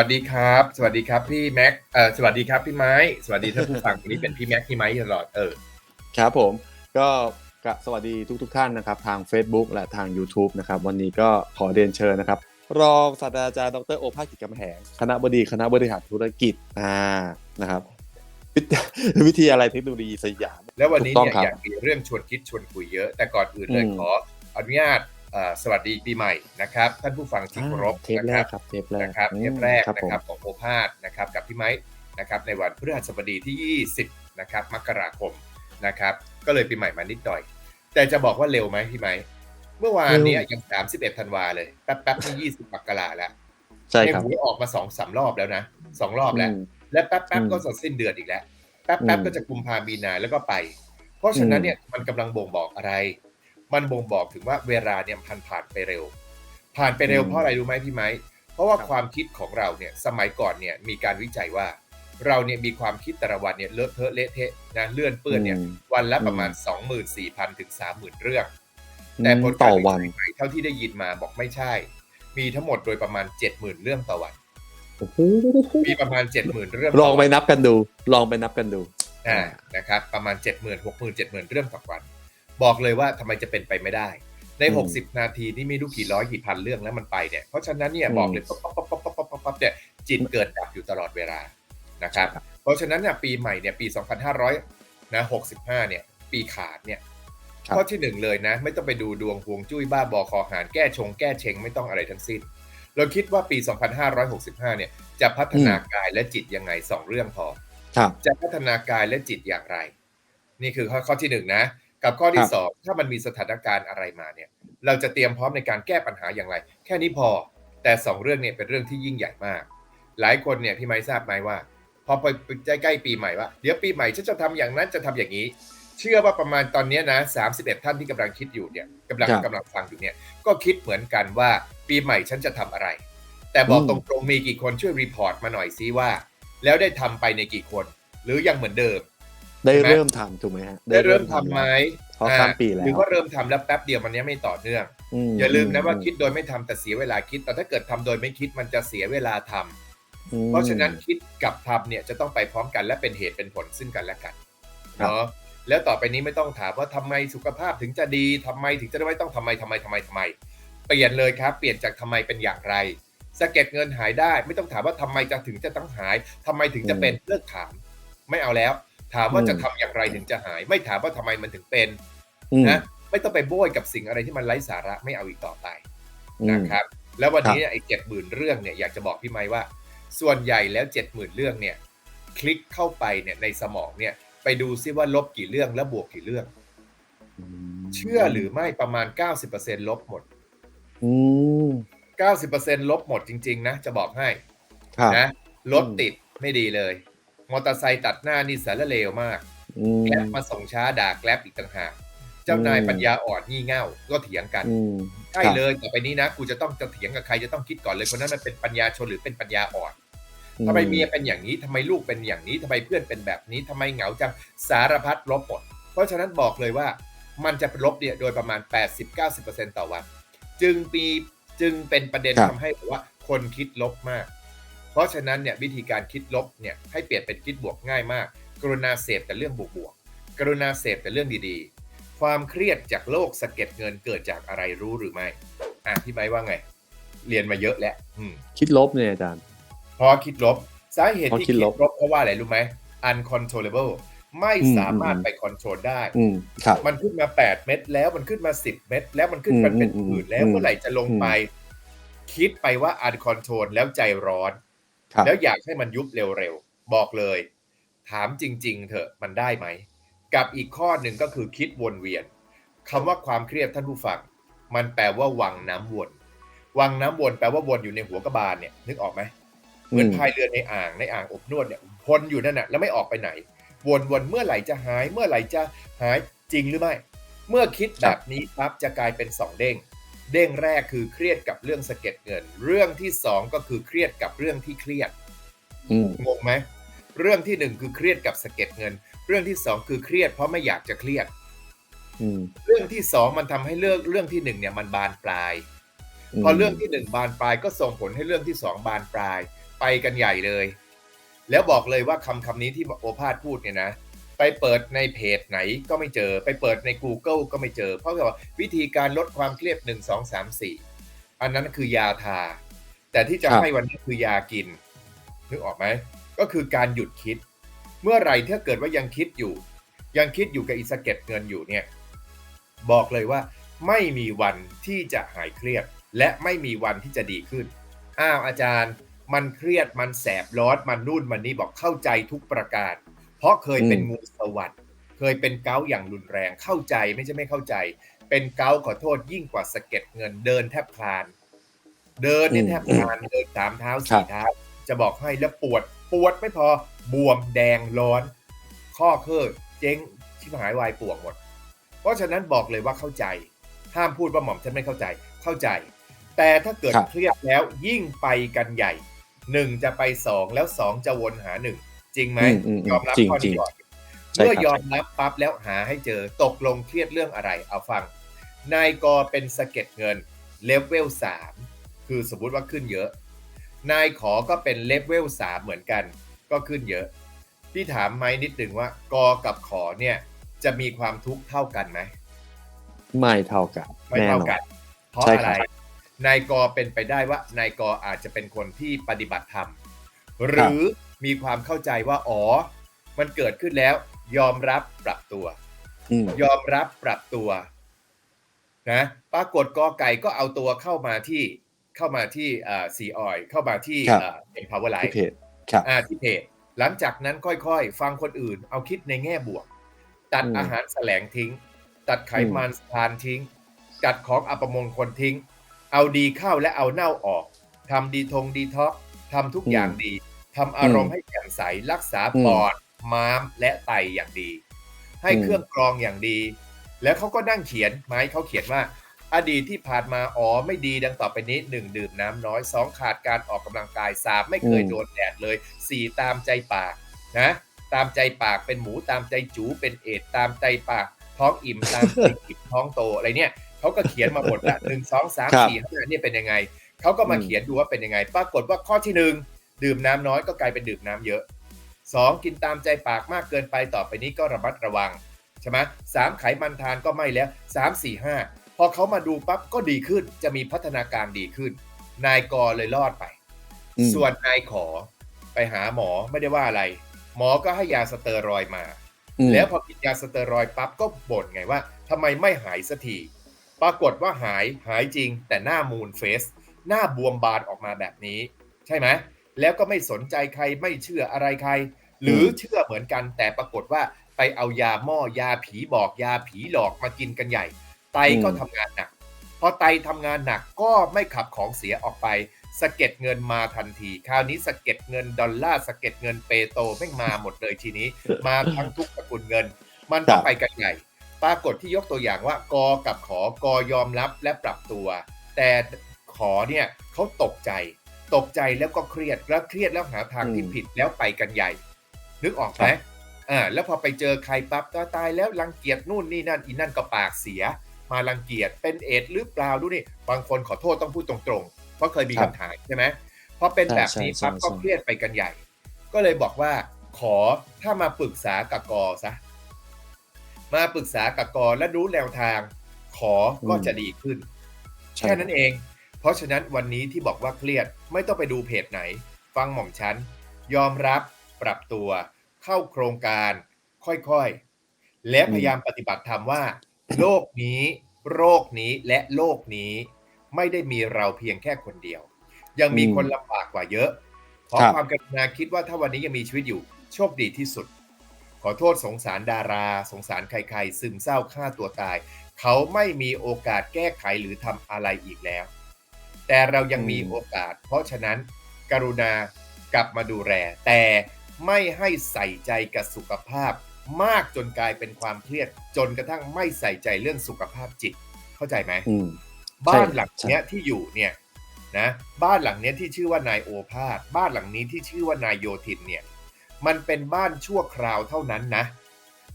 สวัสดีครับ สวัสดีครับพี่แม็กเอ่อสวัสดีครับพี่ไม้ สวัสดีท่านผู้ฟังวันนี้เป็นพี่แม็กพี่ไม้ตลอดเออครับผมก็กะสวัสดีทุกทท่านนะครับ ทาง Facebook และทาง YouTube นะครับ วันนี้ก็ขอเรียนเชิญนะครับ รองศาสตราจารย์ดรโอภาสกิจกำแหงคณะบดีคณะบริหารธุรกิจอ่านะครับวิทยาวิทยาลัยเทคโนโลยีสยาม แล้ววันนี้ถูกต้องเนี่ยครับอยากมีเรื่องชวนคิดชวนคุยเยอะ แต่ก่อนอื่นเลยอืมขออนุญาตเอ่อ สวัสดีปีใหม่นะครับ ท่านผู้ฟังที่เคารพเทปแรนะกครับเทปแรกนะครับอืมเทปแรกครับนะผมครับของโอภาสนะครับกับพี่ไม้นะครับในวันพฤหัสบดีที่ 20นะครับมกราคมนะครับ ก็เลยปีใหม่มานิดหน่อย แต่จะบอกว่าเร็วไหมพี่ไม้เมื่อวานเนี้ยัง 31ธันวาเลยแป๊บๆนี่20มกราแล้วใช่ในครับหวยออกมาสองสามรอบแล้วนะสองรอบแล้วอืมและแป๊บอืมๆก็จะสิ้นเดือนอีกแล้วแป๊บๆก็จะกุมภามีนาแล้วก็ไป เพราะฉะนั้นเนี่ยมันกำลังบ่งบอกอะไร มันบ่งบอกถึงว่าเวลาเนี่ยมันผ่านไปเร็ว ผ่านไปเร็วอืมเพราะอะไรรู้ไหมพี่ไม้เพราะว่าครับความคิดของเราเนี่ยสมัยก่อนเนี่ยมีการวิจัยว่า เราเนี่ยมีความคิดแต่ละวันเนี่ยเลอะเทอะเละเทะนะเลื่อนเปื้อนเนี่ยอืมวันละประมาณ 24,000ถึง30,000 เรื่อง แต่ผลต่การอวิวันจัยใหม่เท่าที่ได้ยินมาบอกไม่ใช่ มีทั้งหมดโดยประมาณ 70,000 เรื่องต่อวันโอ้โหมีประมาณ 70,000 เรื่องลองไปนับกันดู ลองไปนับกันดูอ่านะครับประมาณ 70,000 60,000 70,000 เรื่องต่อวัน บอกเลยว่าทำไมจะเป็นไปไม่ได้ ในอืม60 นาทีนี่ไม่รู้กี่ร้อยกี่พันเรื่องแล้วมันไปเนี่ย เพราะฉะนั้นเนี่ยอืมบอกเลยปั๊บปั๊บปั๊บปั๊บปั๊บปั๊บปั๊บเนี่ยจิตเกิดดับอยู่ตลอดเวลานะครับครับเพราะฉะนั้นเนี่ยปีใหม่เนี่ยปี 2500นะ65 เนี่ย ปีขาดเนี่ยครับข้อที่หนึ่งเลยนะ ไม่ต้องไปดูดวงฮวงจุ้ยบ้าบอคอหารแก้ชงแก้เชงไม่ต้องอะไรทั้งสิ้น เราคิดว่าปี 2565 เนี่ย จะพัฒนากายและจิตยังไงสองเรื่องพอครับจะพัฒนากายและจิตอย่างไร นี่คือข้อข้อที่หนึ่งนะ กับข้อที่ครับสองถ้ามันมีสถานการณ์อะไรมาเนี่ย เราจะเตรียมพร้อมในการแก้ปัญหาอย่างไร แค่นี้พอ แต่สองเรื่องเนี่ยเป็นเรื่องที่ยิ่งใหญ่มาก หลายคนเนี่ยพี่ไม้ทราบไหมว่า พอไปใกล้ๆปีใหม่ว่าเดี๋ยวปีใหม่ฉันจะทำอย่างนั้นจะทำอย่างนี้ เชื่อว่าประมาณตอนเนี้ยนะ31 ท่านที่กำลังคิดอยู่เนี่ยกำลังครับกำลังฟังอยู่เนี่ย ก็คิดเหมือนกันว่าปีใหม่ฉันจะทำอะไร แต่บอกอืตมรงๆมีกี่คนช่วยรีพอร์ตมาหน่อยซิว่า แล้วได้ทำไปในกี่คน หรือยังเหมือนเดิม ได้ใช่ไหมเริ่มทำถูกไหมฮะได้เริ่มทำไหมเพราะข้ามปีแล้วหรือว่าเริ่มทำแล้วแป๊บเดียวมันยังไม่ต่อเนื่องมอย่าลืมนะว่าคิดโดยไม่ทำแต่เสียเวลาคิด แต่ถ้าเกิดทำโดยไม่คิดมันจะเสียเวลาทำอืมเพราะฉะนั้นคิดกับทำเนี่ยจะต้องไปพร้อมกันและเป็นเหตุเป็นผลซึ่งกันและกันครับเนาะแล้วต่อไปนี้ไม่ต้องถามว่าทำไมสุขภาพถึงจะดีทำไมถึงจะไม่ต้องทำไมทำไมทำไมทำไม เปลี่ยนเลยครับเปลี่ยนจากทำไมเป็นอย่างไรสะเก็ดเงินหายได้ ไม่ต้องถามว่าทำไมจะถึงจะต้องหายทำไมถึงจะเป็นเลิกถาม ไม่เอาแล้ว ถามว่าจะทำอย่างไรถึงจะหาย ไม่ถามว่าทำไมมันถึงเป็นอืมนะไม่ต้องไปโบยกับสิ่งอะไรที่มันไร้สาระไม่เอาอีกต่อไปอืมนะครับ แล้ววันนี้ไอ้เจ็ดหมื่นเรื่องเนี่ยอยากจะบอกพี่ไม้ว่า ส่วนใหญ่แล้วเจ็ดหมื่นเรื่องเนี่ย คลิกเข้าไปเนี่ยในสมองเนี่ย ไปดูซิว่าลบกี่เรื่องและบวกกี่เรื่องมเชื่อหรือไม่ประมาณ90%ลบหมดอืม90%ลบหมดจริง ๆ นะ จะบอกให้ครับนะรถติดไม่ดีเลย มอเตอร์ไซค์ตัดหน้านี่สารเลวมากอืมแกลบมาส่งช้าด่าแกลบอีกต่างหากเจ้านายอืมปัญญาอ่อนงี่เง่าก็เถียงกันอืมใช่ครับเลยต่อไปนี้นะกูจะต้องจะเถียงกับใครจะต้องคิดก่อนเลยคนนั้นมันเป็นปัญญาชนหรือเป็นปัญญาอ่อนทำไมเมียเป็นอย่างนี้ทำไมลูกเป็นอย่างนี้ทำไมเพื่อนเป็นแบบนี้ทำไมเหงาจังสารพัดลบหมดเพราะฉะนั้นบอกเลยว่ามันจะลบเนี่ยโดยประมาณ 80-90%ต่อวัน จึงปีจึงเป็นประเด็นครับทำให้แบบว่าคนคิดลบมาก เพราะฉะนั้นเนี่ยวิธีการคิดลบเนี่ยให้เปลี่ยนเป็นคิดบวกง่ายมาก กรุณาเสพแต่เรื่องบวกๆกรุณาเสพแต่เรื่องดีๆ ความเครียดจากโลกสะเก็ดเงินเกิดจากอะไรรู้หรือไม่อะพี่ไบร์ทว่าไง เรียนมาเยอะแล้วอืมคิดลบเนี่ยอาจารย์เพราะคิดลบสาเหตุเพราะที่คิคิดดลลบบเพราะว่าอะไรรู้ไหม uncontrollable ไม่อืมสามารถอืมไปคอนโทรลได้อืมครับมันขึ้นมา 8 เม็ดแล้วมันขึ้นมา 10 เม็ดแล้วมันขึ้นมาอืมเป็นอืมหมื่นแล้วอืมเมื่อไหร่จะลงไป คิดไปว่า uncontrol แล้วใจร้อนครับ แล้วอยากให้มันยุบเร็วๆ บอกเลย ถามจริง ๆ เถอะมันได้ไหม กับอีกข้อหนึ่งก็คือคิดวนเวียนคำว่าความเครียดท่านผู้ฟัง มันแปลว่าวังน้ำวน วังน้ำวนแปลว่าวนอยู่ในหัวกระบาลเนี่ยนึกออกไหมเหมือนอืมพายเรือในอ่างในอ่างอบนวดเนี่ยวนอยู่นั่นน่ะแล้วไม่ออกไปไหน วนวนเมื่อไหร่จะหาย เมื่อไหร่จะหายจริงหรือไม่ เมื่อคิดแบบนี้ปั๊บจะกลายเป็นสองเด้ง เด้งแรกคือเครียดกับเรื่องสะเก็ดเงิน เรื่องที่สองก็คือเครียดกับเรื่องที่เครียดอืมงงไหมเรื่องที่หนึ่งคือเครียดกับสะเก็ดเงิน เรื่องที่สองคือเครียดเพราะไม่อยากจะเครียดอืมเรื่องที่สองมันทำให้เรื่องเรื่องที่หนึ่งเนี่ยมันบานปลาย พอเรื่องที่หนึ่งบานปลายก็ส่งผลให้เรื่องที่สองบานปลายพไปกันใหญ่เลย แล้วบอกเลยว่าคำคำนี้ที่โอภาสพูดเนี่ยนะ ไปเปิดในเพจไหนก็ไม่เจอ ไปเปิดใน Google ก็ไม่เจอ เพราะว่าวิธีการลดความเครียด1 2 3 4 อันนั้นคือยาทา แต่ที่จะครับให้วันนี้คือยากิน นึกออกไหม ก็คือการหยุดคิด เมื่อไหร่ถ้าเกิดว่ายังคิดอยู่ ยังคิดอยู่กับอิสะเก็ตเงินอยู่เนี่ย บอกเลยว่าไม่มีวันที่จะหายเครียด และไม่มีวันที่จะดีขึ้น อ้าวอาจารย์ มันเครียดมันแสบร้อนมันนู่นมันนี่บอกเข้าใจทุกประการ เพราะเคยเป็นอืมงูสวัสด์เคยเป็นเกาต์อย่างรุนแรงเข้าใจไม่ใช่ไม่เข้าใจ เป็นเกาต์ขอโทษยิ่งกว่าสะเก็ดเงินเดินแทบคลาน เดินเนี่ยแทบคลานเดินสามเท้าครัสี่บเท้า จะบอกให้แล้วปวดปวดไม่พอบวมแดงร้อน ข้อเคลื่เจ๊งชิบหายวายป่วงหมด เพราะฉะนั้นบอกเลยว่าเข้าใจ ห้ามพูดว่าหม่อมฉันไม่เข้าใจเข้าใจ แต่ถ้าเกิดครับเครียดแล้วยิ่งไปกันใหญ่หนึ่งจะไปสองแล้วสองจะวนหาหนึ่ง จริงไหมอืมอืมอืมยอมรับจริงข้อจรินี้งก่อนใช่เมื่อครับยอมรับปั๊บแล้วหาให้เจอตกลงเครียดเรื่องอะไร เอาฟัง นายกอเป็นสะเก็ดเงินเลเวลสามคือสมมุติว่าขึ้นเยอะ นายขอก็เป็นเลเวลสามเหมือนกัน ก็ขึ้นเยอะ พี่ถามไหมนิดหนึ่งว่ากอกับขอเนี่ย จะมีความทุกข์เท่ากันไหมไม่เท่ากันไม่แน่เท่านอกันนเพราะใช่อะครัไรบนายกอเป็นไปได้ว่านายกออาจจะเป็นคนที่ปฏิบัติธรรม หรือ มีความเข้าใจว่าอ๋อ มันเกิดขึ้นแล้ว ยอมรับปรับตัวอืมยอมรับปรับตัวนะปรากฏกอไก่ก็เอาตัวเข้ามาที่เข้ามาที่อ่าซีออยเข้ามาที่เอ็นพาวเวอร์ไลที่ท์เพจครับอ่าที่เพจหลังจากนั้นค่อยๆ ฟังคนอื่น เอาคิดในแง่บวก ตัดอืมอาหารแสลงทิ้ง ตัดไขมันทานทิ้งตัดของอัปมงคลทิ้ง เอาดีเข้าและเอาเน่าออกทำดีทงดีท็อกทำทุกอย่างดี ทำอารมณ์ให้แจ่มใสรักษาปอดม้ามและไตอย่างดี ให้เครื่องกรองอย่างดี แล้วเขาก็นั่งเขียนไม้เขาเขียนว่า อดีตที่ผ่านมาอ๋อไม่ดีดังต่อไปนี้หนึ่งดื่มน้ำน้อยสองขาดการออกกำลังกายสามไม่เคยอืมโดนแดดเลยสี่ตามใจปากนะ ตามใจปากเป็นหมูตามใจจูเป็นเอดตามใจปากท้องอิ่มตามใจอิ่มท้องโตอะไรเนี่ยเขาก็เขียนมาหมดละหนึ่งสองสามครับสี่ห้าเนี่ยเป็นยังไงเขาก็มาอืมเขียนดูว่าเป็นยังไง ปรากฏว่าข้อที่หนึ่ง ดื่มน้ำน้อยก็กลายเป็นดื่มน้ำเยอะสองกินตามใจปากมากเกินไปต่อไปนี้ก็ระมัดระวังใช่ไหมสามไขมันทานก็ไม่แล้วสามสี่ห้าพอเขามาดูปั๊บก็ดีขึ้นจะมีพัฒนาการดีขึ้น นายกอเลยรอดไปอืมส่วนนายขอไปหาหมอไม่ได้ว่าอะไร หมอก็ให้ยาสเตอรอยด์มาอืมแล้วพอกินยาสเตอรอยด์ปั๊บก็บ่นไงว่าทำไมไม่หายสักทีปรากฏว่าหายหายจริงแต่หน้ามูนเฟส หน้าบวมบานออกมาแบบนี้ ใช่ไหม แล้วก็ไม่สนใจใครไม่เชื่ออะไรใคร หรือเชื่อเหมือนกัน แต่ปรากฏว่าไปเอายาหม้อยาผีบอกยาผีหลอกมากินกันใหญ่ ไตก็ทำงานหนักพอไตทำงานหนักก็ไม่ขับของเสียออกไปสะเก็ดเงินมาทันที คราวนี้สะเก็ดเงินดอลลาร์สะเก็ดเงินเปโตรแม่งมาหมดเลยทีนี้ มาทั้งทุกสกุลเงิน มันก็ครับไปกันใหญ่ปรากฏที่ยกตัวอย่างว่ากอกับขอกอยอมรับและปรับตัว แต่ขอเนี่ยเขาตกใจ ตกใจแล้วก็เครียดแล้วเครียดแล้วหาทางที่อืมผิดแล้วไปกันใหญ่ นึกออกไหมครับอ่าแล้วพอไปเจอใครปั๊บก็ตายแล้วรังเกียจนู่นนี่นั่นอีนั่นก็ปากเสีย มารังเกียจเป็นเอดส์หรือเปล่าดูนี่บางคนขอโทษต้องพูดตรงๆ เพราะเคยมีครับคำถามใช่ไหมพอเป็นแบบนี้ใช่ใช่ปั๊บใช่ก็เครียดไปกันใหญ่ ก็เลยบอกว่าขอถ้ามาปรึกษากับกอซะมาปรึกษากับกอและรู้แนวทาง ขอก็จะดีขึ้นใช่แค่นั้นเอง เพราะฉะนั้นวันนี้ที่บอกว่าเครียดไม่ต้องไปดูเพจไหน ฟังหม่อมฉัน ยอมรับปรับตัว เข้าโครงการ ค่อยๆ และพยายามปฏิบัติธรรมว่า โลกนี้ โรคนี้และโลกนี้ ไม่ได้มีเราเพียงแค่คนเดียว ยังมีคนลำบากกว่าเยอะ ขอครับความกรุณาคิดว่าถ้าวันนี้ยังมีชีวิตอยู่ โชคดีที่สุด ขอโทษสงสารดารา สงสารใครๆซึมเศร้าฆ่าตัวตาย เขาไม่มีโอกาสแก้ไขหรือทำอะไรอีกแล้ว แต่เรายังมีอืมโอกาส เพราะฉะนั้นกรุณากลับมาดูแลแต่ไม่ให้ใส่ใจกับสุขภาพ มากจนกลายเป็นความเครียด จนกระทั่งไม่ใส่ใจเรื่องสุขภาพจิต เข้าใจไหมอืมบ้านใช่หลังเนี้ยที่อยู่เนี่ยนะบ้านหลังเนี้ยที่ชื่อว่านายโอภาสบ้านหลังนี้ที่ชื่อว่านายโยธินเนี่ยมันเป็นบ้านชั่วคราวเท่านั้นนะ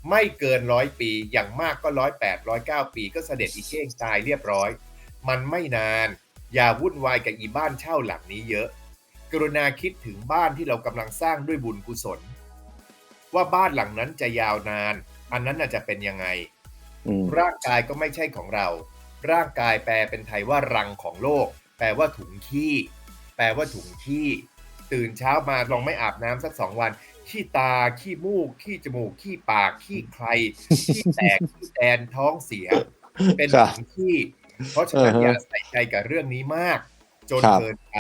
ไม่เกินร้อยปีอย่างมากก็ร้อยแปดร้อยเก้าปีก็เสด็จอีเก้งตายเรียบร้อย มันไม่นาน อย่าวุ่นวายกับอีบ้านเช่าหลังนี้เยอะเกรุณาคิดถึงบ้านที่เรากำลังสร้างด้วยบุญกุศล ว่าบ้านหลังนั้นจะยาวนาน อันนั้นน่ะจะเป็นยังไงอืมร่างกายก็ไม่ใช่ของเรา ร่างกายแปลเป็นไทยว่ารังของโลก แปลว่าถุงขี้ แปลว่าถุงขี้ ตื่นเช้ามาลองไม่อาบน้ำสักสองวันขี้ตา ขี้มูก ขี้จมูก ขี้ปาก ขี้ใคร ขี้แตกขี้แตนท้องเสีย เป็นครับถุงขี้ เพราะฉะนั้นอ่าฮะอย่าใส่ใจกับเรื่องนี้มาก จนครับเกินไป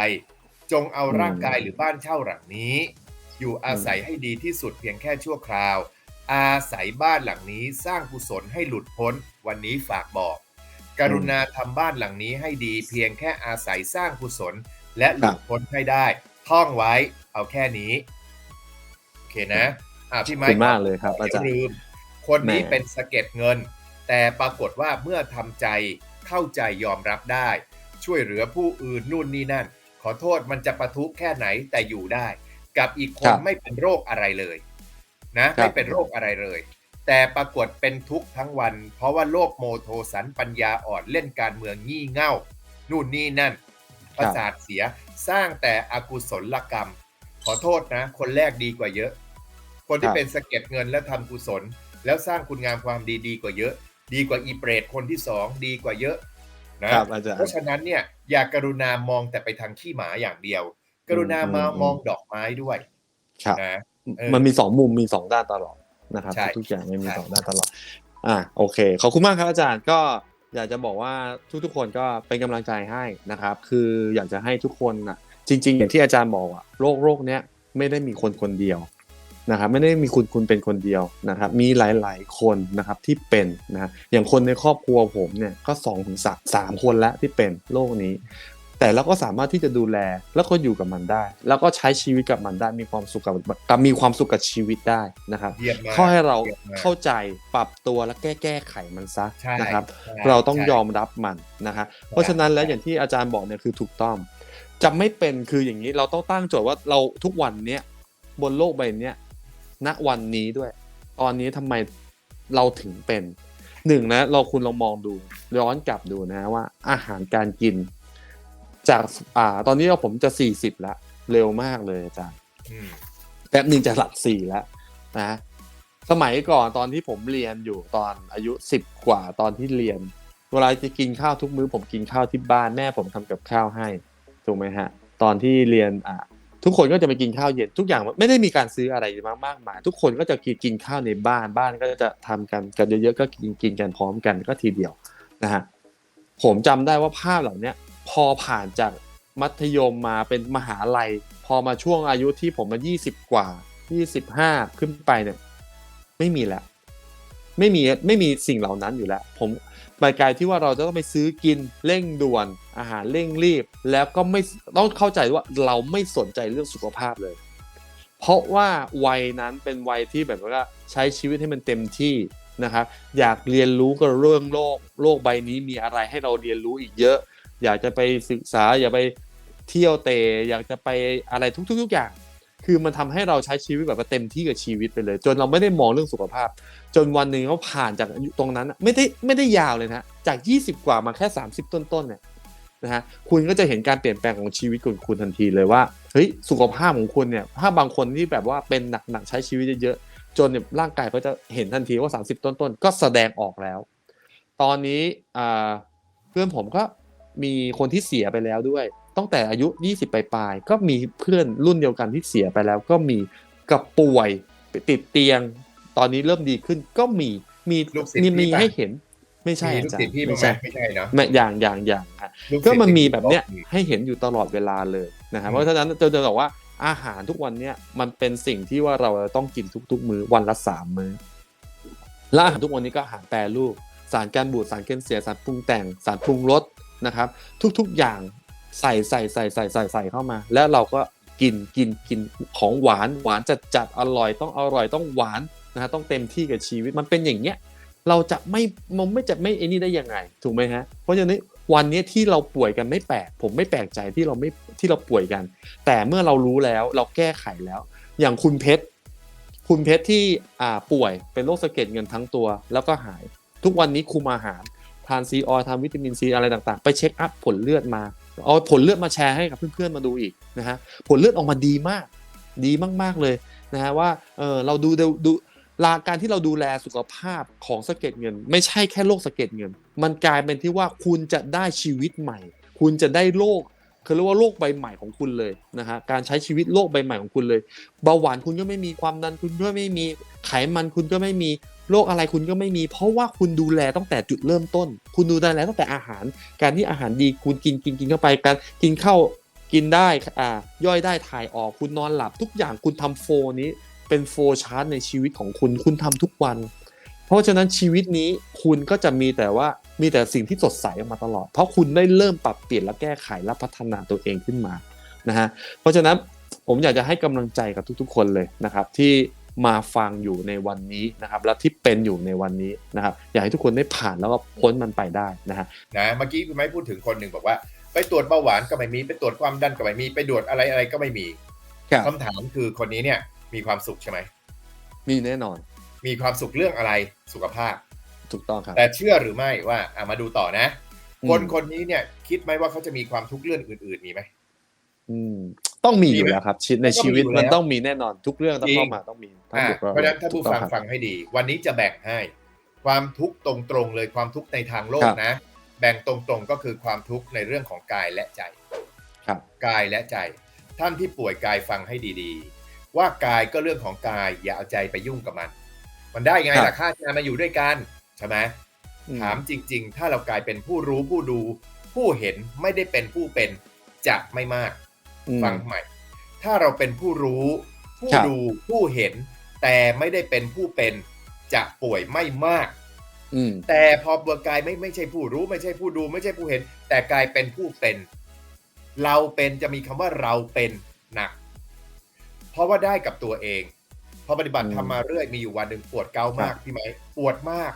จงเอาอืมร่างกายหรือบ้านเช่าหลังนี้ อยู่อาศัยให้ดีที่สุดเพียงแค่ชั่วคราว อาศัยบ้านหลังนี้สร้างกุศลให้หลุดพ้น วันนี้ฝากบอก กรุณาทำบ้านหลังนี้ให้ดี เพียงแค่อาศัยสร้างกุศลและหลุดพ้นให้ได้ ท่องไว้เอาแค่นี้ โอเคนะอ่าพี่ขอบไม้คุณมากเลยครับอาจารย์ลืมคนนี้แหม่เป็นสะเก็ดเงิน แต่ปรากฏว่าเมื่อทำใจ เข้าใจยอมรับได้ ช่วยเหลือผู้อื่นนู่นนี่นั่น ขอโทษมันจะประทุแค่ไหนแต่อยู่ได้ กับอีกคนไม่เป็นโรคอะไรเลยนะไม่เป็นโรคอะไรเลย แต่ปรากฏเป็นทุกข์ทั้งวัน เพราะว่าโลกโมโทสันปัญญาอ่อนเล่นการเมืองงี่เง่า นู่นนี่นั่น ประสาทเสียสร้างแต่อกุศลกรรม ขอโทษนะ คนแรกดีกว่าเยอะ คนที่ครับเป็นสะเก็ดเงินและทำกุศล แล้วสร้างคุณงามความดีดีกว่าเยอะ ดีกว่าอีเปรตคนที่สองดีกว่าเยอะนะครับอาจารเพราะย์ฉะนั้นเนี่ยอย่ากรุณามองแต่ไปทางขี้หมาอย่างเดียว กรุณามาอืมอืมมองดอกไม้ด้วยครับนะเออมันมีสองมุมมีสองด้านตลอดนะครับใช่ทุกๆอย่างมันมีใช่สองด้านตลอดอ่าโอเคขอบคุณมากครับอาจารย์ก็อยากจะบอกว่าทุกๆคนก็เป็นกำลังใจให้นะครับ คืออยากจะให้ทุกคนอะจริง ๆ อย่างที่อาจารย์บอกอะโรคโรคเนี้ยไม่ได้มีคนคนเดียว นะครับไม่ได้มีคุณคุณเป็นคนเดียวนะครับมีหลายๆคนนะครับที่เป็นนะฮะอย่างคนในครอบครัวผมเนี่ยก็สองถึงสามสามคนแล้วที่เป็นโรคนี้ แต่เราก็สามารถที่จะดูแลแล้วก็อยู่กับมันได้ แล้วก็ใช้ชีวิตกับมันได้มีความสุขกับกับมีความสุขกับชีวิตได้นะครับเยี่ยมมากข้อให้เรายี่ยมมกเข้าใจปรับตัวและแก้แก้ไขมันซะใช่นะครับใช่เราต้องใช่ยอมรับมันนะครับเพราะฉะนั้นแล้วอย่างที่อาจารย์บอกเนี่ยคือถูกต้องจะไม่เป็นคืออย่างนี้เราต้องตั้งโจทย์ว่าเราทุกวันเนี้ยบนโลกใบเนี้ย ณวันนี้ด้วย ตอนนี้ทำไมเราถึงเป็นหนึ่งนะเราคุณลองมองดูย้อนกลับดูนะว่า อาหารการกิน จากอ่า ตอนนี้เราผมจะสี่สิบแล้วเร็วมากเลยอาจารย์อืมแป๊บหนึ่งจะหลักสี่แล้วนะสมัยก่อนตอนที่ผมเรียนอยู่ตอนอายุสิบกว่าตอนที่เรียน เวลาจะกินข้าวทุกมื้อผมกินข้าวที่บ้านแม่ผมทำกับข้าวให้ถูกไหมฮะ ตอนที่เรียนอะ ทุกคนก็จะไปกินข้าวเย็นทุกอย่างไม่ได้มีการซื้ออะไรมากมากมายทุกคนก็จะกินกินข้าวในบ้านบ้านก็จะทำกันกันเยอะๆก็กินกินกันพร้อมกันก็ทีเดียวนะฮะผมจำได้ว่าภาพเหล่านี้พอผ่านจากมัธยมมาเป็นมหาลัย พอมาช่วงอายุที่ผมมายี่สิบกว่ายี่สิบห้าขึ้นไปเนี่ยไม่มีแล้วไม่มีไม่มีสิ่งเหล่านั้นอยู่แล้ว ผมไปไกลที่ว่าเราจะต้องไปซื้อกินเร่งด่วน อาหารเร่งรีบ แล้วก็ไม่ต้องเข้าใจว่าเราไม่สนใจเรื่องสุขภาพเลย เพราะว่าวัยนั้นเป็นวัยที่แบบว่าใช้ชีวิตให้มันเต็มที่นะครับอยากเรียนรู้กับเรื่องโลกโลกใบนี้มีอะไรให้เราเรียนรู้อีกเยอะ อยากจะไปศึกษาอยากไปเที่ยวเตะอยากจะไปอะไรทุกๆทุกอย่าง คือมันทำให้เราใช้ชีวิตแบบเต็มที่กับชีวิตไปเลย จนเราไม่ได้มองเรื่องสุขภาพ จนวันหนึ่งเขาผ่านจากอายุตรงนั้นไม่ได้ไม่ได้ยาวเลยนะจาก 20 กว่ามาแค่ 30 ต้นๆเนี่ย นะฮะคุณก็จะเห็นการเปลี่ยนแปลงของชีวิตของคุณทันทีเลยว่าเฮ้ยสุขภาพของคุณเนี่ยถ้าบางคนที่แบบว่าเป็นหนักๆใช้ชีวิตเยอะๆจนเนี่ยร่างกายก็จะเห็นทันทีว่า 30 ต้นๆก็แสดงออกแล้ว ตอนนี้อ่าเพื่อนผมก็มีคนที่เสียไปแล้วด้วยตั้งแต่อายุ 20ปลายๆก็มีเพื่อนรุ่นเดียวกันที่เสียไปแล้ว ก็มีกับป่วยติดเตียง ตอนนี้เริ่มดีขึ้นก็มีมีลูกศิษย์มีพี่มีปะให้เห็น ไม่ใช่มีอาลูกจารศิษย์ย์พี่บ้างไม่ไหมใช่ไม่ใช่เนาะไม่อย่างอย่างอย่างฮะลูศิษย์ก็มันมีแบบเนี้ยที่บอกให้เห็นอยู่ตลอดเวลาเลยนะครับอืมเพราะฉะนั้นจะจะบอกว่าอาหารทุกวันเนี้ยมันเป็นสิ่งที่ว่าเราต้องกินทุก ๆ มื้อวันละสามมื้อและอาหารทุกวันนี้ก็อาหารแปรรูป สารการบูดสารเกลเสียสารปรุงแต่งสารปรุงรสนะครับ ทุกๆอย่างใส่ใส่ใส่ใส่ใส่ใส่เข้ามา แล้วเราก็กินกินกินของหวานหวานจัดจัดอร่อยต้องอร่อยต้องหวานนะฮะต้องเต็มที่กับชีวิตมันเป็นอย่างเงี้ย เราจะไม่มันไม่จะไม่ไอ้นี่ได้ยังไง ถูกไหมฮะ เพราะฉะนั้นวันนี้ที่เราป่วยกันไม่แปลกผมไม่แปลกใจที่เราไม่ที่เราป่วยกัน แต่เมื่อเรารู้แล้วเราแก้ไขแล้ว อย่างคุณเพชรคุณเพชรที่อ่าป่วยเป็นโรคสะเก็ดเงินทั้งตัว แล้วก็หาย ทุกวันนี้คุมอาหารทานซีออยทานวิตามินซีอะไรต่างๆ ไปเช็คอัพผลเลือดมาเอาผลเลือดมาแชร์ให้กับเพื่อนๆมาดูอีกนะฮะผลเลือดออกมาดีมาก ดีมากๆเลยนะฮะว่าเออเราดูดูดู ลาการที่เราดูแลสุขภาพของสะเก็ดเงิน ไม่ใช่แค่โรคสะเก็ดเงิน มันกลายเป็นที่ว่าคุณจะได้ชีวิตใหม่ คุณจะได้โลกคือเรียกว่าโลกใบใหม่ของคุณเลยนะฮะการใช้ชีวิตโลกใบใหม่ของคุณเลยเบาหวานคุณก็ไม่มีความดันคุณก็ไม่มีไขมันคุณก็ไม่มีโรคอะไรคุณก็ไม่มี เพราะว่าคุณดูแลตั้งแต่จุดเริ่มต้น คุณดูแลตั้งแต่อาหาร การที่อาหารดีคุณกินกินกินเข้าไปการกินข้าวกินได้อ่าย่อยได้ถ่ายออกคุณนอนหลับทุกอย่างคุณทำโฟนี้ เป็นโฟร์ชาร์ตในชีวิตของคุณคุณทำทุกวัน เพราะฉะนั้นชีวิตนี้คุณก็จะมีแต่ว่ามีแต่สิ่งที่สดใสออกมาตลอด เพราะคุณได้เริ่มปรับเปลี่ยนและแก้ไขและพัฒนาตัวเองขึ้นมานะฮะเพราะฉะนั้นผมอยากจะให้กำลังใจกับทุกๆ คนเลยนะครับที่มาฟังอยู่ในวันนี้นะครับ และที่เป็นอยู่ในวันนี้นะครับ อยากให้ทุกคนได้ผ่านแล้วก็พ้นมันไปได้นะฮะนะเมื่อกี้พี่ไม้พูดถึงคนหนึ่งบอกว่า ไปตรวจเบาหวานก็ไม่มีไปตรวจความดันก็ไม่มีไปตรวจอะไรอะไรก็ไม่มีครับคำถามคือคนนี้เนี่ย มีความสุขใช่ไหม มีแน่นอน มีความสุขเรื่องอะไรสุขภาพ ถูกต้องครับ แต่เชื่อหรือไม่ว่าอะมาดูต่อนะอืมคนคนนี้เนี่ย คิดไหมว่าเขาจะมีความทุกข์เรื่องอื่น ๆ มีไหมอืม ต้องมีอยู่มีไหมแล้วครับชีวิตในต้องมีชีวิตอยู่แล้วมันต้องมีแน่นอนทุกเรื่องต้องจริงเข้ามาต้องมีทั้งอะบวกและเพราะฉะนั้นถ้าถูผู้กต้อฟังครับฟังให้ดี วันนี้จะแบ่งให้ ความทุกข์ตรงๆเลยความทุกข์ในทางโลกครับนะ แบ่งตรงๆก็คือความทุกข์ในเรื่องของกายและใจ ครับ กายและใจ ท่านที่ป่วยกายฟังให้ดีๆ ว่ากายก็เรื่องของกาย อย่าเอาใจไปยุ่งกับมัน มันได้ไงครับล่ะค่างานมาอยู่ด้วยกันใช่ไหมอืมถามจริง ๆ ถ้าเรากลายเป็นผู้รู้ผู้ดู ผู้เห็นไม่ได้เป็นผู้เป็นจะไม่มากอืมฟังใหม่ ถ้าเราเป็นผู้รู้ ผู้ครับดูผู้เห็น แต่ไม่ได้เป็นผู้เป็น จะป่วยไม่มากอืมแต่พอเบอร์กายไม่ไม่ใช่ผู้รู้ ไม่ใช่ผู้ดู ไม่ใช่ผู้เห็น แต่กลายเป็นผู้เป็น เราเป็นจะมีคำว่าเราเป็นหนัก เพราะว่าได้กับตัวเอง พอปฏิบัติอืมทำมาเรื่อยมีอยู่วันหนึ่งปวดเกามากครับพี่ไหมปวดมาก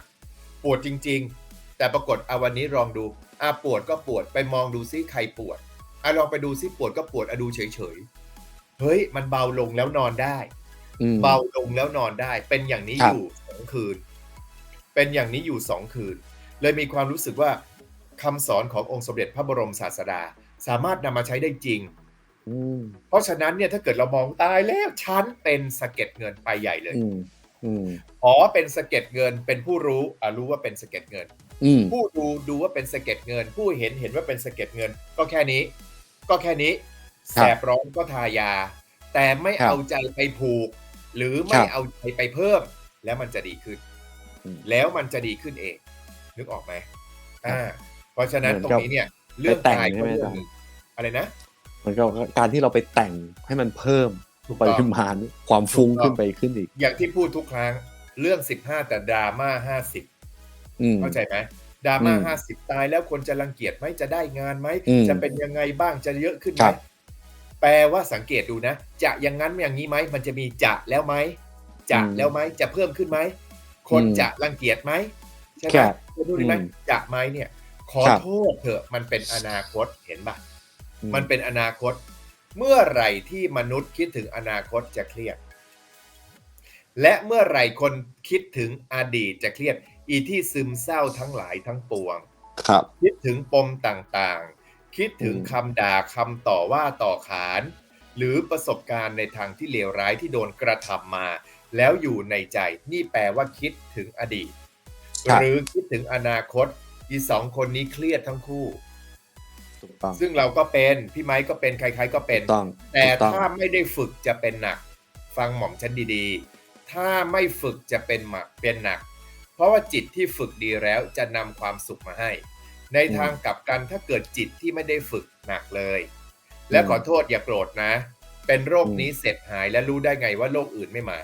ปวดจริง ๆ แต่ปรากฏเอาวันนี้ลองดูอะปวดก็ปวดไปมองดูซิใครปวดอะลองไปดูซิปวดก็ปวดอะดูเฉยๆเฮ้ยมันเบาลงแล้วนอนได้อืมเบาลงแล้วนอนได้ เป็นอย่างนี้ครัอบยู่สองคืน เป็นอย่างนี้อยู่สองคืน เลยมีความรู้สึกว่าคำสอนขององค์สมเด็จพระบรมศาสดา สามารถนำมาใช้ได้จริงอืม เพราะฉะนั้นเนี่ยถ้าเกิดเรามองตายแล้วฉันเป็นสะเก็ดเงินไปใหญ่เลยอืมอืมอ๋อเป็นสะเก็ดเงินเป็นผู้รู้อะรู้ว่าเป็นสะเก็ดเงินอืมผู้ดูดูว่าเป็นสะเก็ดเงิน ผู้เห็นเห็นว่าเป็นสะเก็ดเงิน ก็แค่นี้ ก็แค่นี้ แสบร้อนก็ทายา แต่ไม่ครับเอาใจไปผูก หรือไม่ครับเอาใจไปเพิ่ม แล้วมันจะดีขึ้นอืมแล้วมันจะดีขึ้นเอง นึกออกไหมอ่า เพราะฉะนั้นเหมืตอนรกับงนี้เนี่ย เรื่องไปแต่งกายใช่ก็ไหมเรื่ออาจางรย์หนึ่งอะไรนะ มันก็การที่เราไปแต่งให้มันเพิ่มถูกปต้องริมาณความฟุ้งถูกต้องขึ้นไปขึ้นอีก อย่างที่พูดทุกครั้งเรื่อง15แต่ดราม่า50อืมเข้าใจไหมดราม่าอืมห้าสิบตายแล้วคนจะรังเกียจไหมจะได้งานไหมอืมจะเป็นยังไงบ้างจะเยอะขึ้นไหคมรับแปลว่าสังเกตดูนะ จะอย่างนั้นอย่างนี้ไหมมันจะมีจะแล้วไหมจะแล้วไหมจะเพิ่มขึ้นไหมคนจะรังเกียจไหมใช่ไหมครับจะดูดีไหมอืมจะไหมเนี่ย ขอครับโทษเถอะมันเป็นอนาคตเห็นปะอื มันเป็นอนาคต เมื่อไหร่ที่มนุษย์คิดถึงอนาคตจะเครียด และเมื่อไหร่คนคิดถึงอดีตจะเครียด อีที่ซึมเศร้าทั้งหลายทั้งปวง ครับ คิดถึงปมต่างๆ คิดถึงอืมคำด่าคำต่อว่าต่อขาน หรือประสบการณ์ในทางที่เลวร้ายที่โดนกระทำมา แล้วอยู่ในใจ นี่แปลว่าคิดถึงอดีตครับหรือคิดถึงอนาคตอีสองคนนี้เครียดทั้งคู่ ถูกต้องซึ่งเราก็เป็นพี่ไม้ก็เป็นใครๆก็เป็นถูกต้องแต่ถูกต้องถ้าไม่ได้ฝึกจะเป็นหนัก ฟังหม่อมฉันดีๆ ถ้าไม่ฝึกจะเป็นหมักเป็นหนัก เพราะว่าจิตที่ฝึกดีแล้วจะนำความสุขมาให้ ในทางกลับกันถ้าเกิดจิตที่ไม่ได้ฝึกหนักเลย และขอโทษอย่าโกรธนะ เป็นโรคนี้เสร็จหายและรู้ได้ไงว่าโรคอื่นไม่มา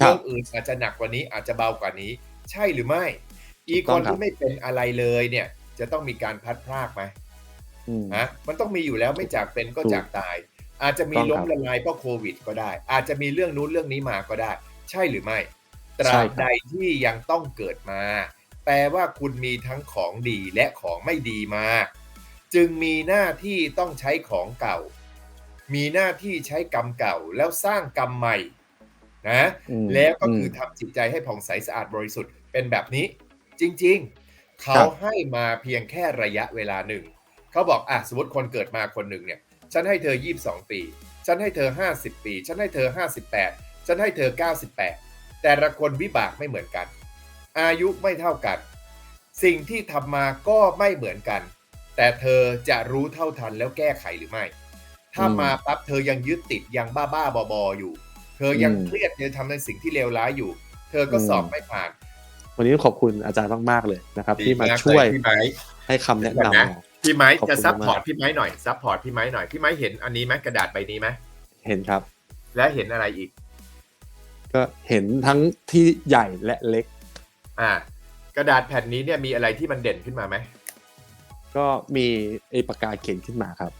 ครัโรบคอื่นอาจจะหนักกว่านี้อาจจะเบากว่านี้ ใช่หรือไม่ อีถูกคต้องนครับที่ไม่เป็นอะไรเลยเนี่ย จะต้องมีการพัดพรากไหมอืม นะมันต้องมีอยู่แล้วไม่จากเป็นก็ถูกจากตาย อาจจะมีต้องล้คมรับละลายเพราะโควิด ก็ได้ อาจจะมีเรื่องนู้นเรื่องนี้มาก็ได้ ใช่หรือไม่ ตราใช่บครับใดที่ยังต้องเกิดมา แปลว่าคุณมีทั้งของดีและของไม่ดีมา จึงมีหน้าที่ต้องใช้ของเก่า มีหน้าที่ใช้กรรมเก่าแล้วสร้างกรรมใหม่นะอืมแล้วก็คือมทำจิตใจให้ผ่องใสสะอาดบริสุทธิ์เป็นแบบนี้ จริง ๆ เขาครับให้มาเพียงแค่ระยะเวลาหนึ่ง เขาบอกอะสมมติคนเกิดมาคนหนึ่งเนี่ย ฉันให้เธอ 22 ปี ฉันให้เธอ 50 ปี ฉันให้เธอ 58 ฉันให้เธอ 98 แต่ละคนวิบากไม่เหมือนกัน อายุไม่เท่ากัน สิ่งที่ทำมาก็ไม่เหมือนกัน แต่เธอจะรู้เท่าทันแล้วแก้ไขหรือไม่ ถ้าอืมมาปั๊บเธอยังยึดติดยังบ้าบ้าๆบอๆอยู่ เธอยังอืมเครียดยังทำในสิ่งที่เลวร้ายอยู่ เธอก็อืมสอบไม่ผ่าน วันนี้ขอบคุณอาจารย์มาก ๆ เลยนะครับดีที่มาากช่วยเลยพี่ไม้ให้คำแนะเดี๋ยวก่อนนำนะเรา พี่ไม้ขอบคุณจะซัพพอร์ตมากพี่ไม้หน่อยซัพพอร์ตพี่ไม้หน่อยพี่ไม้เห็นอันนี้ไหมกระดาษใบนี้ไหมเห็นครับ และเห็นอะไรอีก ก็เห็นทั้งที่ใหญ่และเล็ก อ่า กระดาษแผ่นนี้เนี่ยมีอะไรที่มันเด่นขึ้นมาไหมก็มีไอ้ปากกาเขียนขึ้นมาครับ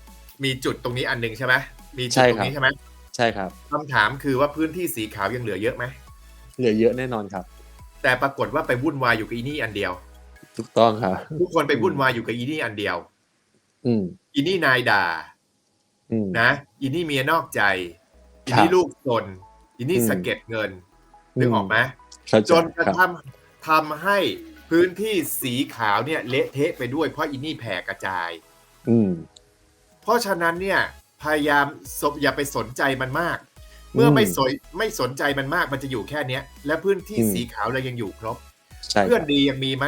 มีจุดตรงนี้อันหนึ่งใช่ไหมมีจุใช่ดตรครับงนี้ใช่ไหมใช่ครับคำถามคือว่าพื้นที่สีขาวยังเหลือเยอะไหมเหลือเยอะแน่นอนครับ แต่ปรากฏว่าไปวุ่นวายอยู่กับอีนี่อันเดียวถูกต้องครับทุกคนไปวุ่นวายอยู่กับอีนี่อันเดียว อืมอีนี่นายด่าอืมนะอีนี่เมียนอกใจอีครับนี่ลูกตนอีนี่อืมสะเก็ดเงินนึกออกไหมเข้าใจจนกระครับทั่งทำให้พื้นที่สีขาวเนี่ยเละเทะไปด้วยเพราะอีนี่แผ่กระจาย อืมเพราะฉะนั้นเนี่ย พยายามสบอย่าไปสนใจมันมาก เมื่อไม่สนไม่สนใจมันมากมันจะอยู่แค่เนี้ย และพื้นที่อืมสีขาวเรายังอยู่ครบใช่คเพื่อนรับดียังมีไหม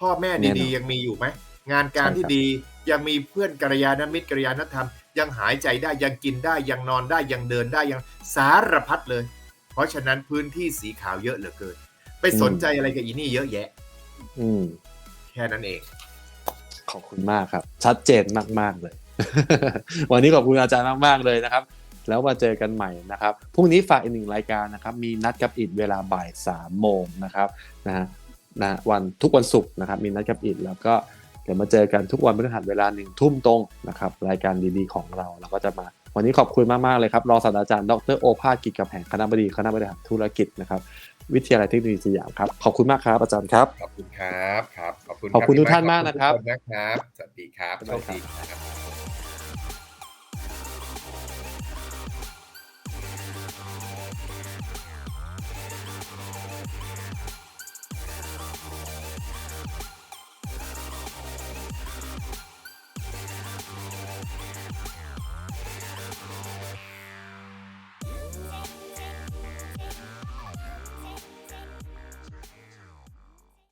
พ่อแม่แน่นดีอนๆยังมีอยู่ไหมงานการใช่ครับที่ดี ยังมีเพื่อนกัลยาณมิตรกัลยาณธรรม ยังหายใจได้ยังกินได้ยังนอนได้ยังเดินได้ยังสารพัดเลย เพราะฉะนั้นพื้นที่สีขาวเยอะเหลือเกิน ไปสนใจอะไรกับอีนี่เยอะแยะ อืมแค่นั้นเอง ขอบคุณมากครับ ชัดเจนมาก ๆ เลย วันนี้ขอบคุณอาจารย์มาก ๆ เลยนะครับแล้วมาเจอกันใหม่นะครับ พรุ่งนี้ฝากอีกหนึ่งรายการนะครับ มีนัดกับอิดเวลาบ่ายสามโมงนะครับนะฮะนะวันทุกวันศุกร์นะครับ มีนัดกับอิดแล้วก็ เดี๋ยวมาเจอกันทุกวันพฤหัสเวลาหนึ่งทุ่มตรงนะครับรายการดีๆของเราเราก็จะมา วันนี้ขอบคุณมากๆเลยครับรองศาสตราจารย์ดรโอภาสกิจกับแห่งคณะบดีคณะบริหารธุรกิจนะครับวิทยาลัยเทคโนโลยีสยามครับขอบคุณมากครับอาจารย์ครับขอบคุณครับครับขอบคุณขอบคุณรัทุกท่านพี่ไมากนะครับขอณทุกคนนะครับ สวัสดีครับโชคดีครับ